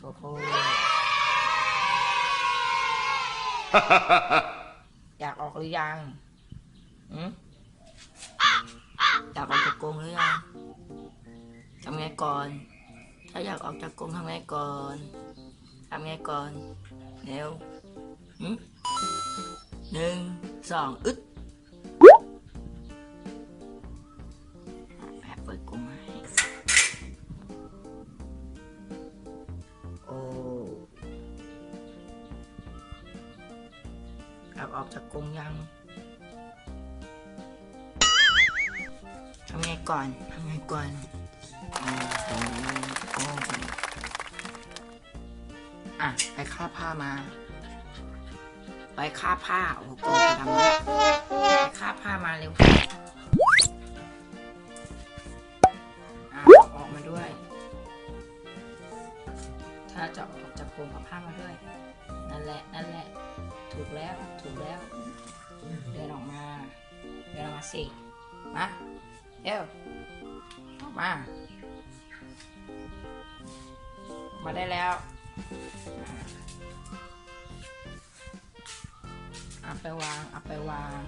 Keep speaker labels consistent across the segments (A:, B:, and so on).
A: โอ้โหอยากออกหรือยังอืมอยากออกจากกรงหรือยังทำไงก่อน ถ้าอยากออกจากกรงทำไงก่อนทำไงก่อนเร็วหนึ่งสองอึด อยากออกจากกรงยังทำไงก่อนทำไงก่อนโอ้โหโอ้โหอะไปคาบผ้ามา ไปคาบผ้าโอ้โหโกงไปทำไมไปคาบผ้ามาเร็วอะเอาออกมาด้วย ถ้าจะออกจากกรงเอาผ้ามาด้วย นั่นแหละ นั่นแหละ ถูกแล้วถูกแล้ว เดินออกมา เดินออกมาสิมาเร็วออกมาออกมาได้แล้วเอาไปวางเอาไปวาง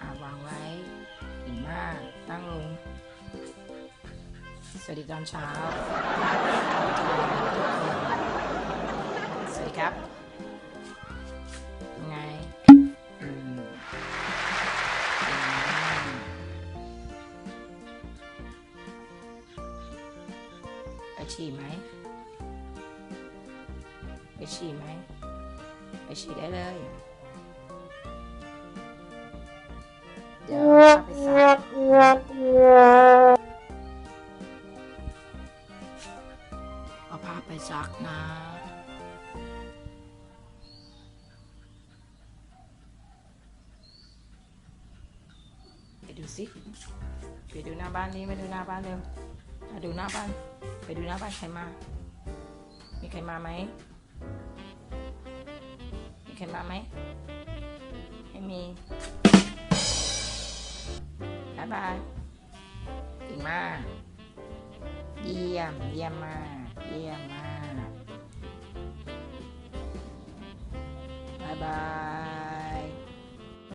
A: อ่าวางไว้เก่งมากตั้งลงสวัสดีตอนเช้าสวัสดีครับ ฉี่ไหม ไปฉี่ไหม ไปฉี่ได้เลย เดี๋ยวเอาไปซักเอาผ้าไปซักนะไปดูสิไปดูหน้าบ้านนี้ไปดูหน้าบ้านเร็วมาดูหน้าบ้าน ไปดูหน้าบ้านใครมา มีใครมาไหม มีใครมาไหม ไม่มีบายบายเก่งมากเยี่ยม เยี่ยมมากเยี่ยมมากบายบาย